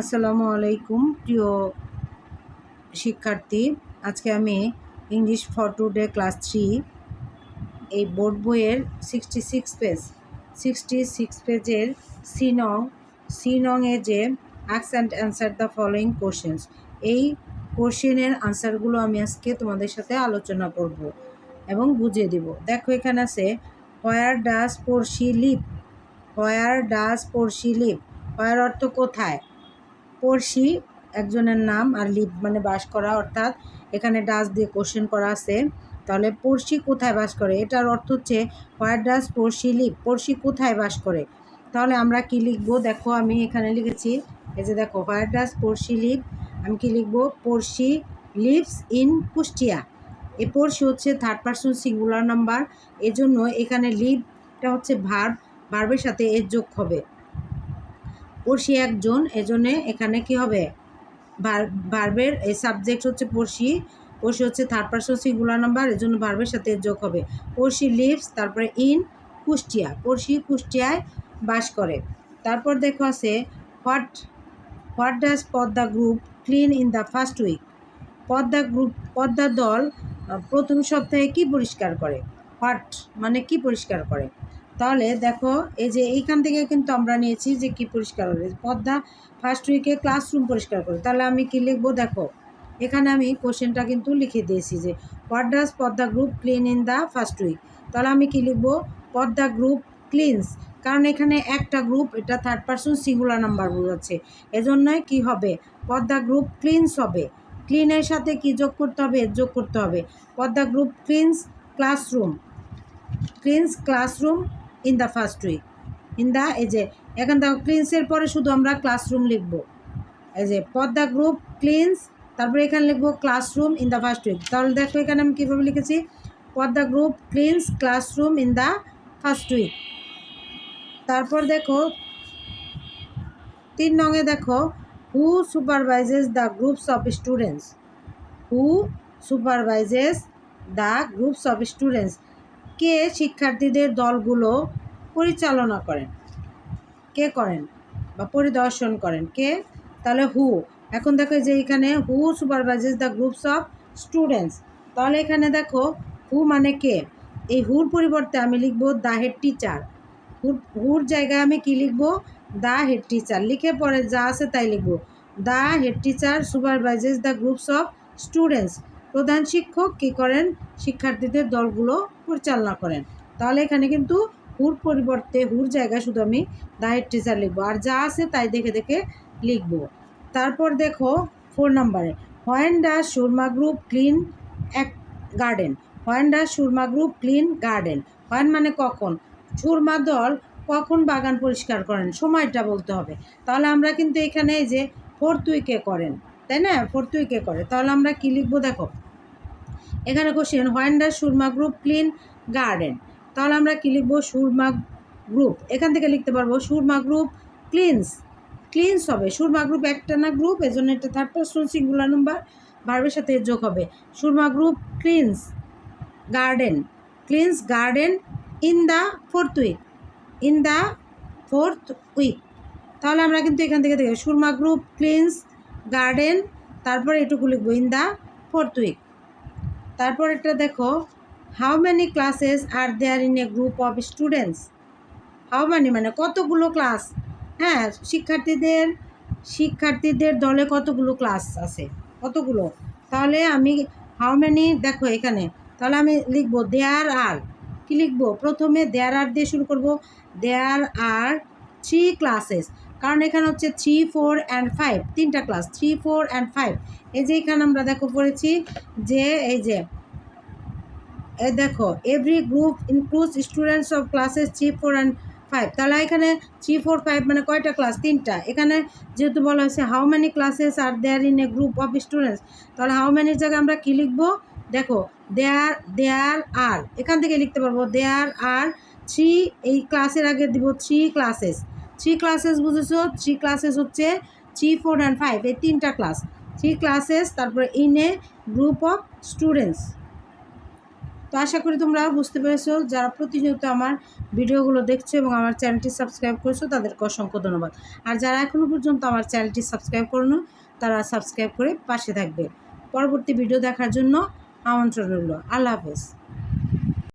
আসসালামু আলাইকুম, প্রিয় শিক্ষার্থী। আজকে আমি English for today class three এই বোর্ড বইয়ের sixty six page sixty six পেজের সি নং সি নংয়ে যে অ্যান্সার দ্য ফলোয়িং কোশ্চেন্স এই কোশ্চেনের আনসারগুলো আমি আজকে তোমাদের সাথে আলোচনা করব এবং বুঝিয়ে দিব। দেখো এখানে আছে where does Porshi live where does Porshi live where অর্থ কোথায়? পড়শি একজনের নাম আর লিভ মানে বাস করা, অর্থাৎ এখানে ডাস দিয়ে কোশ্চেন করা আছে। তাহলে পড়শি কোথায় বাস করে? এটার অর্থ হচ্ছে হোয়ার ডাস, পড়শি লিভ পড়শি কোথায় বাস করে? তাহলে আমরা কি লিখব? দেখো আমি এখানে লিখেছি, এই যে দেখো হোয়ার ডাস, পড়শি লিভ আমি কি লিখব? পড়শি লিভস ইন কুষ্টিয়া। এ পড়শি হচ্ছে থার্ড পার্সন সিঙ্গুলার নাম্বার এজন্য এখানে লিভটা হচ্ছে ভার্ব ভার্বের সাথে এর যোগ হবে। পড়শি একজন, এজন্যে এখানে কি হবে? ভার্বের এই সাবজেক্ট হচ্ছে পড়শি পড়শি হচ্ছে থার্ড পার্সন সিঙ্গুলার নাম্বার এজন্য ভার্বের সাথে যোগ হবে। পড়শি লিভস তারপরে ইন কুষ্টিয়া, পড়শি কুষ্টিয়ায় বাস করে। তারপর দেখো আছে what what does Padma group clean in the first week Padma group Padma দল প্রথম সপ্তাহে কি পরিষ্কার করে? হোয়াট মানে কি পরিষ্কার করে? তাহলে দেখো, এই যে এইখান থেকে কিন্তু আমরা নিয়েছি যে কি পরিষ্কার করে পদ্মা ফার্স্ট উইকে ক্লাসরুম পরিষ্কার করে। তাহলে আমি কি লিখব? দেখো, এখানে আমি কোশ্চেনটা কিন্তু লিখে দিয়েছি যে what does Padma group clean in the first week তাহলে আমি কি লিখব? পদ্মা গ্রুপ ক্লিনস কারণ এখানে একটা গ্রুপ এটা থার্ড পার্সন সিঙ্গুলার নাম্বার বোঝাচ্ছে। এজন্যই কি হবে? পদ্মা গ্রুপ ক্লিনস হবে। ক্লিনের সাথে কি যোগ করতে হবে? যোগ করতে হবে। Padma group cleans classroom cleans classroom in the first week in the এই যে, এখান থেকে ক্লিনসের পরে শুধু আমরা ক্লাসরুম লিখব। এই যে, পদ্মা গ্রুপ ক্লিনস তারপরে এখানে লিখব classroom in the first week তাহলে দেখো, এখানে আমি কীভাবে লিখেছি? Padma group cleans classroom in the first week তারপর দেখো, তিন নঙে দেখো who supervises the groups of students who supervises the groups of students কে শিক্ষার্থীদের দলগুলো পরিচালনা করেন। কে করেন? বা পরিদর্শন করেন। কে? তাহলে হু এখন দেখো যে এখানে who supervises the groups of students তাহলে এখানে দেখো হু মানে কে? এই হুর পরিবর্তে আমি লিখব দ্য হেড টিচার হুর হুর জায়গায় আমি কি লিখব? দ্য হেড টিচার লিখে পরে যা আছে তাই লিখব। The head teacher supervises the groups of students প্রধান শিক্ষক কী করেন? শিক্ষার্থীদের দলগুলো পরিচালনা করেন। তাহলে এখানে কিন্তু হুর পরিবর্তে হুর জায়গায় শুধু আমি দ্য হেড টিচার লিখব। আর যা আছে তাই দেখে দেখে লিখব। তারপর দেখো ফোর নাম্বারে when does Surma group clean এক garden when does Surma group clean garden when মানে কখন? সুরমা দল কখন বাগান পরিষ্কার করেন? সময়টা বলতে হবে। তাহলে আমরা কিন্তু এখানে যে ফোর্থ উইকে করেন, তাই না? ফোর্থ উইকে করে। তাহলে আমরা কী লিখব দেখো? এখানে question when does Surma group clean garden তাহলে আমরা কী লিখব? সুরমা গ্রুপ এখান থেকে লিখতে পারব, সুরমা গ্রুপ ক্লিনস ক্লিনস হবে। সুরমা গ্রুপ একটা না গ্রুপ এজন্য এটা থার্ড পার্সন সিঙ্গুলার নাম্বার ভার্বের সাথে যোগ হবে। Surma group cleans garden cleans garden in the fourth week in the fourth week তাহলে আমরা কিন্তু এখান থেকে দেখি, সুরমা গ্রুপ ক্লিনস গার্ডেন তারপরে এটুকু লিখব ইন দ্য ফোর্থ উইক তারপর এটা দেখো how many classes are there in a group of students how many মানে কতগুলো ক্লাস হ্যাঁ শিক্ষার্থীদের শিক্ষার্থীদের দলে কতগুলো ক্লাস আছে? কতগুলো? তাহলে আমি হাউ মেনি দেখো এখানে। তাহলে আমি লিখব দেয়ার আর কি লিখব? প্রথমে দেয়ার আর দিয়ে শুরু করব। দেয়ার আর থ্রি ক্লাসেস কারণ এখানে হচ্ছে থ্রি ফোর অ্যান্ড ফাইভ তিনটা class three four and five এই যে এখানে আমরা দেখো পড়েছি যে, এই যে দেখো every group include students of classes three four and five তাহলে এখানে থ্রি ফোর ফাইভ মানে কয়টা ক্লাস তিনটা। এখানে যেহেতু বলা হয়েছে how many classes are there in a group of students তাহলে হাউ মেনির জায়গায় আমরা কী লিখব? দেখো দেয়ার দেয়ার আর এখান থেকে লিখতে পারব দেয়ার আর থ্রি এই ক্লাসের আগে দিব থ্রি ক্লাসেস থ্রি ক্লাসেস বুঝেছ? থ্রি ক্লাসেস হচ্ছে থ্রি ফোর অ্যান্ড ফাইভ এই তিনটা ক্লাস থ্রি ক্লাসেস তারপরে in a group of students তো আশা করি তোমরা বুঝতে পেরেছ, যারা প্রতিনিয়ত আমার ভিডিওগুলো দেখছ এবং আমার চ্যানেলটি সাবস্ক্রাইব করেছ, তাদেরকে অসংখ্য ধন্যবাদ। আর যারা এখনও পর্যন্ত আমার চ্যানেলটি সাবস্ক্রাইব করনো তারা সাবস্ক্রাইব করে পাশে থাকবে। পরবর্তী ভিডিও দেখার জন্য আমন্ত্রণ রইল। আল্লাহ হাফেজ।